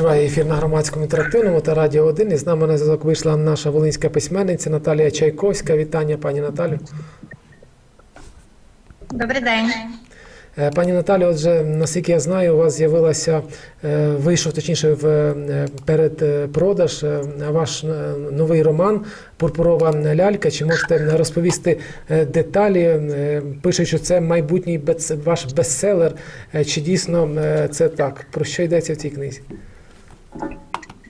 Триває ефір на громадському інтерактивному та радіо 1. І з нами на зв'язок вийшла наша волинська письменниця Наталія Чайковська. Вітання, пані Наталю. Добрий день. Е, Пані Наталі, отже, наскільки я знаю, у вас з'явилася, е, вийшов точніше в е, передпродаж е, ваш новий роман Пурпурова лялька. Чи можете розповісти деталі? Пишуть, що це майбутній ваш бестселер. Чи дійсно це так? Про що йдеться в цій книзі?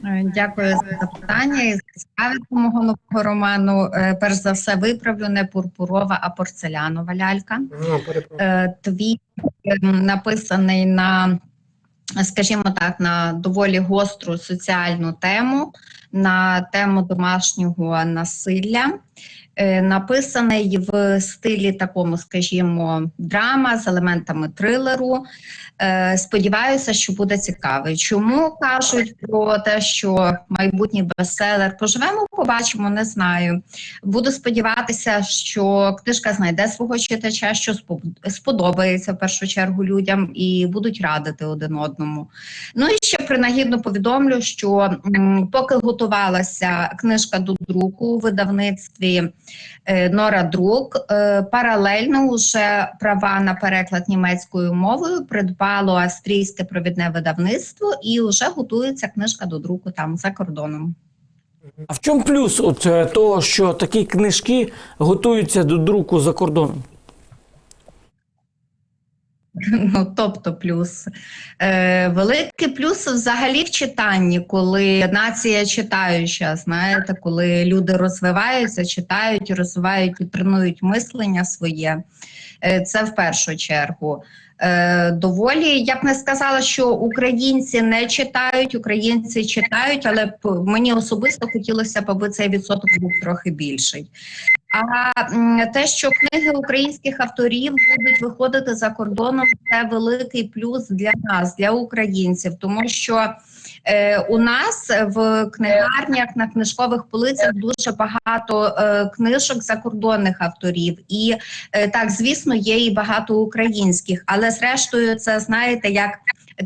Е, Дякую за запитання. І за цікаві мого нового роману. Е, Перш за все, виправлю не пурпурова, а порцелянова лялька. Перепрошую. Е, Твіт е, написаний на, скажімо так, на доволі гостру соціальну тему, на тему домашнього насилля. Е, Написаний в стилі такому, скажімо, драма з елементами трилеру. Е, Сподіваюся, що буде цікавий. Чому кажуть про те, що майбутній бестселер? Поживемо, побачимо, не знаю. Буду сподіватися, що книжка знайде свого читача, що спо- сподобається в першу чергу людям і будуть радити один одному. Ну і ще принагідно повідомлю, що поки готувалася книжка до друку у видавництві е, Нора Друк, е, паралельно уже права на переклад німецькою мовою придбало австрійське провідне видавництво і вже готується книжка до друку там за кордоном. А в чому плюс от е, того, що такі книжки готуються до друку за кордоном? Ну, тобто, плюс е, великий плюс взагалі в читанні, коли нація читаюча, знаєте, коли люди розвиваються, читають, розвивають і тренують мислення своє. Е, це в першу чергу. Е, доволі я б не сказала, що українці не читають, українці читають, але б мені особисто хотілося б, аби цей відсоток був трохи більший. А те, що книги українських авторів будуть виходити за кордоном, це великий плюс для нас, для українців, тому що у нас в книгарнях на книжкових полицях дуже багато е, книжок закордонних авторів, і е, так, звісно, є і багато українських, але зрештою, це знаєте, як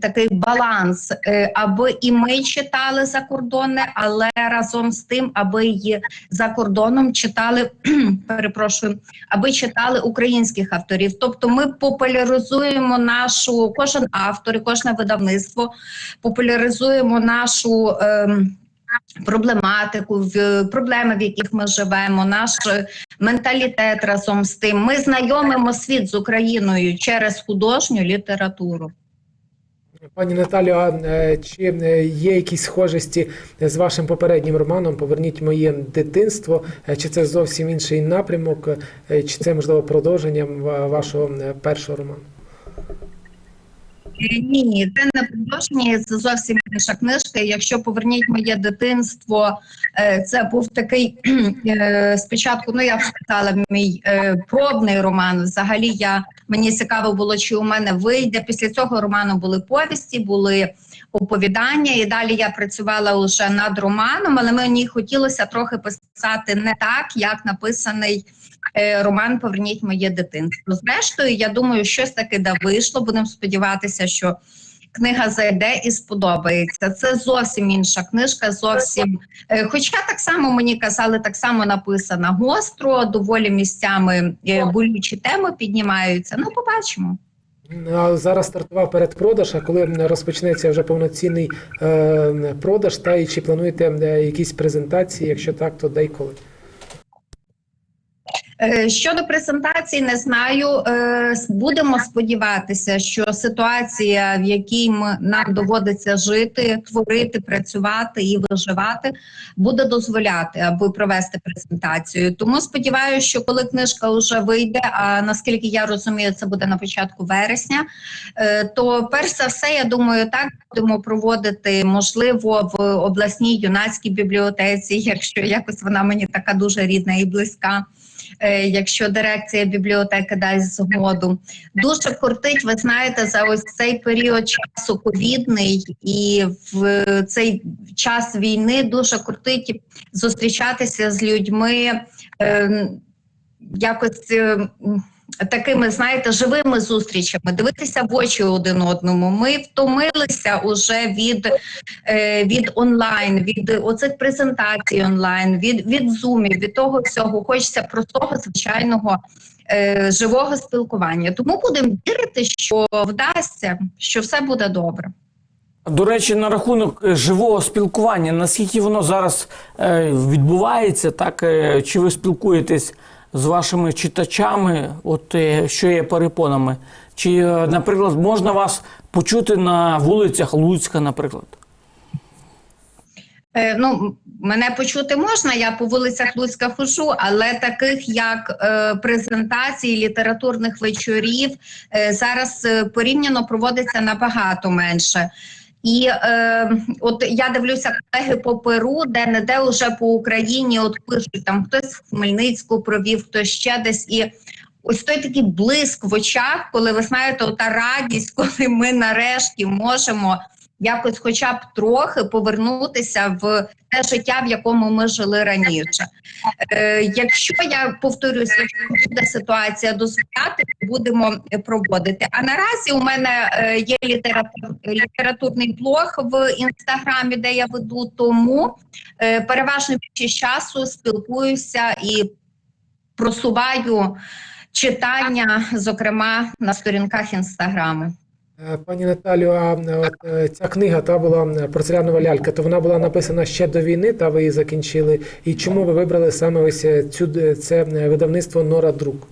такий баланс, е, аби і ми читали закордонне, але разом з тим, аби і за кордоном читали, перепрошую, аби читали українських авторів. Тобто, ми популяризуємо нашу кожен автор, і кожне видавництво популяризуємо нашу. ем, Проблематику, проблеми, в яких ми живемо, наш е, менталітет разом з тим. Ми знайомимо світ з Україною через художню літературу. Пані Наталю, е, чи е, є якісь схожості з вашим попереднім романом Поверніть моє дитинство? Е, Чи це зовсім інший напрямок, чи це можливо продовженням вашого першого роману? Ні, ні, це не продовження, це зовсім інша книжка. Якщо поверніть моє дитинство, це був такий спочатку. Ну я б мій пробний роман. Взагалі, я мені цікаво було, чи у мене вийде. Після цього роману були повісті, були оповідання, і далі я працювала вже над романом, але мені хотілося трохи писати не так, як написаний е, роман Поверніть моє дитинство. Зрештою, я думаю, щось таке да вийшло. Будемо сподіватися, що книга зайде і сподобається. Це зовсім інша книжка, зовсім. е, Хоча так само мені казали, так само написана гостро, доволі місцями е, болючі теми піднімаються. Ну, побачимо. Зараз стартував передпродаж, а коли розпочнеться вже повноцінний е, продаж, та і чи плануєте якісь презентації? Якщо так, то де і коли? Е, Щодо презентації, не знаю. Е, Будемо сподіватися, що ситуація, в якій нам доводиться жити, творити, працювати і виживати, буде дозволяти, аби провести презентацію. Тому сподіваюся, що коли книжка вже вийде, а наскільки я розумію, це буде на початку вересня. е, То перш за все, я думаю, так будемо проводити можливо в обласній юнацькій бібліотеці, якщо якось вона мені така дуже рідна і близька якщо дирекція бібліотеки дасть згоду. Дуже кортить, ви знаєте, за ось цей період часу ковідний і в цей час війни дуже кортить зустрічатися з людьми. Е, якось е, м, такими, знаєте, живими зустрічами, дивитися в очі один одному. Ми втомилися уже від, е, від онлайн, від оцих презентацій онлайн, від, від зумів, від того всього. Хочеться простого звичайного е, живого спілкування. Тому будемо вірити, що вдасться, що все буде добре. До речі, на рахунок е, живого спілкування, наскільки воно зараз е, відбувається, так е, чи ви спілкуєтесь з вашими читачами, от е, що є перепонами? Чи, е, наприклад, можна вас почути на вулицях Луцька, наприклад? Е, ну, мене почути можна, я по вулицях Луцька хожу, але таких як е, презентацій, літературних вечорів е, зараз е, порівняно проводиться набагато менше. І е, от я дивлюся колеги по Перу, де не де вже по Україні от пишуть там хтось в Хмельницьку провів, хтось ще десь і. Ось той такий блиск в очах, коли ви знаєте, та радість, коли ми нарешті можемо якось, хоча б трохи повернутися в те життя, в якому ми жили раніше. Е, якщо я повторюся, якщо буде ситуація дозволяти, будемо е, проводити. А наразі у мене е, є літератур, літературний блог в інстаграмі, де я веду, тому е, переважно більшість часу спілкуюся і просуваю читання, зокрема на сторінках інстаграму. Е, Пані Наталю, а е, от е, ця книга та була порцелянова лялька, то вона була написана ще до війни, та ви її закінчили. І чому ви вибрали саме ось цю це видавництво Нора Друк?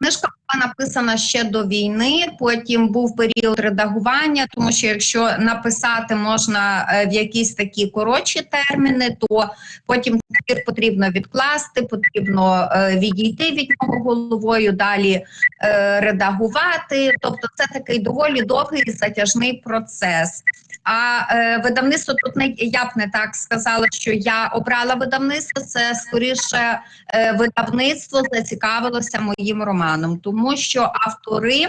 Книжка була написана ще до війни. Потім був період редагування, тому що якщо написати можна в якісь такі коротші терміни, то потім твір потрібно відкласти, потрібно е, відійти від нього головою, далі е, редагувати. Тобто, це такий доволі довгий затяжний процес. А е, видавництво тут не я б не так сказала, що я обрала видавництво. Це скоріше е, видавництво зацікавилося моїм романом, тому що автори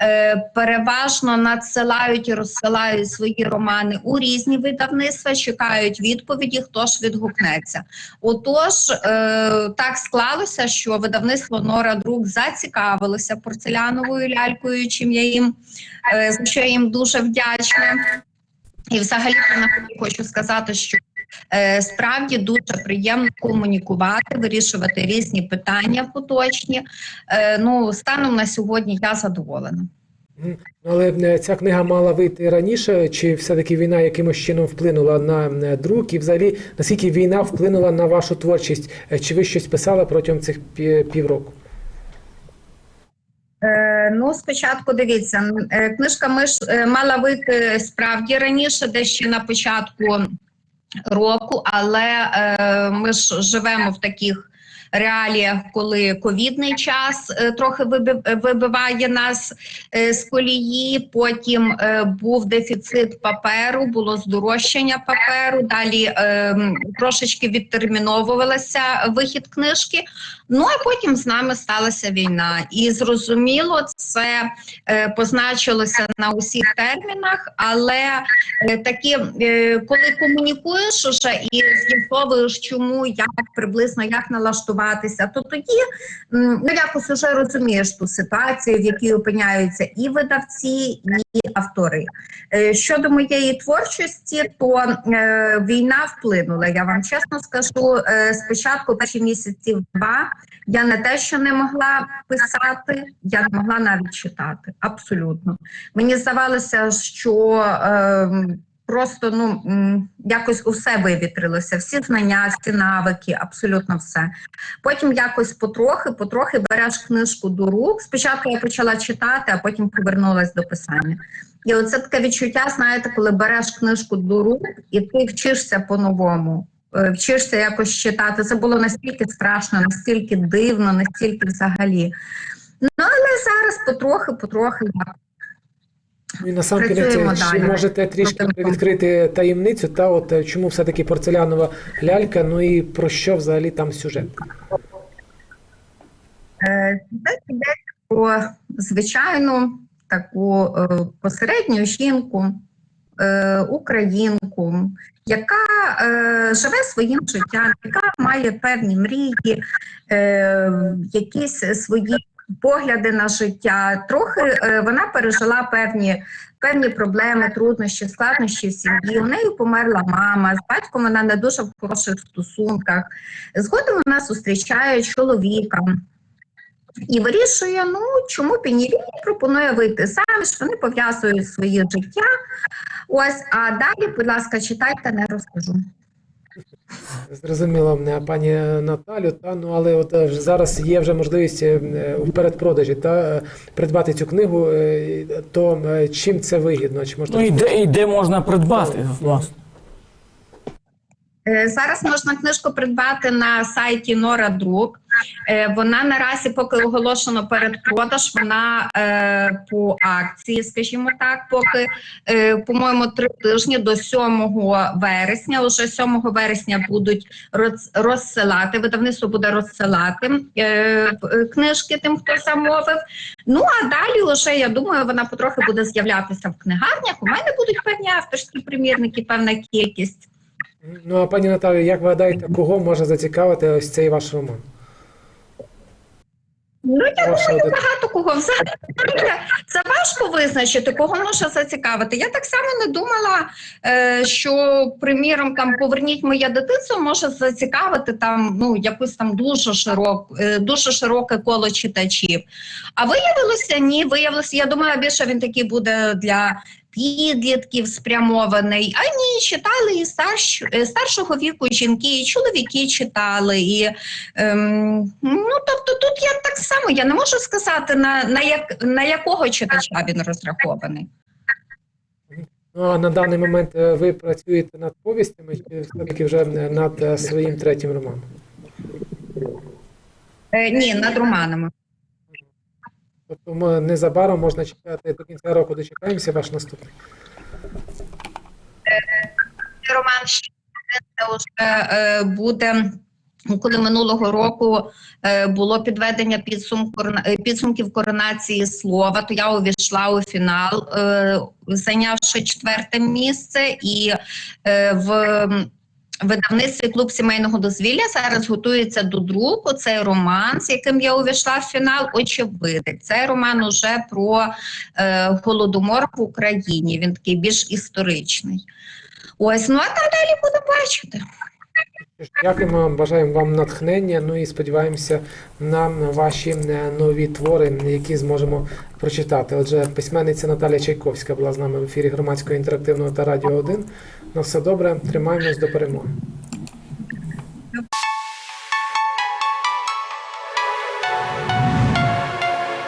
е, переважно надсилають і розсилають свої романи у різні видавництва, чекають відповіді, хто ж відгукнеться. Отож, е, так склалося, що видавництво Нора Друк зацікавилося порцеляновою лялькою, чим я їм е, за що я їм дуже вдячна. І взагалі хочу сказати, що е, справді дуже приємно комунікувати, вирішувати різні питання поточні. Е, ну, станом на сьогодні я задоволена. Але е, ця книга мала вийти раніше, чи все-таки війна якимось чином вплинула на друк? І взагалі, наскільки війна вплинула на вашу творчість? Чи ви щось писали протягом цих пі- півроку? Ну, спочатку дивіться, е, книжка ми ж е, мала вийти справді раніше, де ще на початку року, але е, ми ж живемо в таких реаліях, коли ковідний час е, трохи виби- вибиває нас е, з колії. Потім е, був дефіцит паперу, було здорожчання паперу. Далі е, трошечки відтерміновувалася вихід книжки. Ну а потім з нами сталася війна, і зрозуміло, це е, позначилося на усіх термінах. Але е, такі, е, коли комунікуєш уже і з'ясовуєш, чому, як приблизно як налаштуватися, то тоді ну якось уже розумієш ту ситуацію, в якій опиняються і видавці, і автори. Е, Щодо моєї творчості, то е, війна вплинула. Я вам чесно скажу. Е, спочатку перші місяців два я не те, що не могла писати, я не могла навіть читати. Абсолютно. Мені здавалося, що е, просто ну якось усе вивітрилося, всі знання, всі навики, абсолютно все. Потім якось потрохи, потрохи береш книжку до рук. Спочатку я почала читати, а потім повернулася до писання. І оце таке відчуття, знаєте, коли береш книжку до рук і ти вчишся по-новому. е, Вчишся якось читати. Це було настільки страшно, настільки дивно, настільки взагалі. Ну, але зараз потрохи, потрохи І насамкінець, чи можете трішки відкрити таємницю, та от е, чому все-таки порцелянова лялька, ну і про що взагалі там сюжет? Е, Це йдеться про звичайну таку е, посередню жінку, е, українку, яка е, живе своїм життям, яка має певні мрії, е, якісь свої погляди на життя. Трохи е, вона пережила певні. Певні проблеми, труднощі, складнощі в сім'ї. У неї померла мама, з батьком вона не дуже в хороших стосунках. Згодом вона зустрічає чоловіка і вирішує, ну чому б і ні, він їй пропонує вийти заміж, вони пов'язують своє життя. Ось, а далі, будь ласка, читайте, не розкажу. Зрозуміло, мене, пані Наталю. Та ну але от е, зараз є вже можливість е, у передпродажі та е, придбати цю книгу. е, То е, чим це вигідно? Чи можна Ну і де, і де можна придбати, власне? Е, Зараз можна книжку придбати на сайті Нора Друк. Е, Вона наразі, поки оголошено передпродаж, вона е, по акції, скажімо так, поки, е, по-моєму, три тижні до 7 вересня. Уже 7 вересня будуть роз- розсилати. Видавництво буде розсилати е, е, книжки тим, хто замовив. Ну а далі, вже, я думаю, вона потрохи буде з'являтися в книгарнях. У мене будуть певні авторські примірники, певна кількість. Ну а пані Наталю, як ви гадаєте, кого може зацікавити ось цей ваш роман? Ну, я думаю, багато кого взагалі це важко визначити, кого може зацікавити. Я так само не думала, е, що приміром там поверніть моє дитинство може зацікавити там ну якусь там дуже широк, е, дуже широке коло читачів. А виявилося ні, виявилося. Я думаю, більше він такий буде для підлітків спрямований. А ні, читали і старш, е, старшого віку жінки, і чоловіки читали. І ем, ну тобто, тут я так само я не можу сказати на, на як на якого читача він розрахований. Ну а на даний момент е, ви працюєте над повістями, чи все-таки вже над е, своїм третім романом? Е, ні, над романами. Тобто ми незабаром можна чекати до кінця року, дочекаємося ваш наступний. Роман ще вже е, буде. Коли минулого року е, було підведення підсумку, е, підсумків коронації слова, то я увійшла у фінал, е, зайнявши четверте місце, і е, в видавництві клуб сімейного дозвілля зараз готується до друку. Цей роман, з яким я увійшла в фінал, очевидець. Цей роман уже про е, голодомор в Україні. Він такий більш історичний. Ось, ну а та далі будемо бачити. Дякуємо бажаємо вам натхнення. Ну і сподіваємося на ваші е, нові твори, які зможемо прочитати. Отже, письменниця Наталя Чайковська була з нами в ефірі громадського інтерактивного та радіо 1. На все добре, тримаємось до перемоги.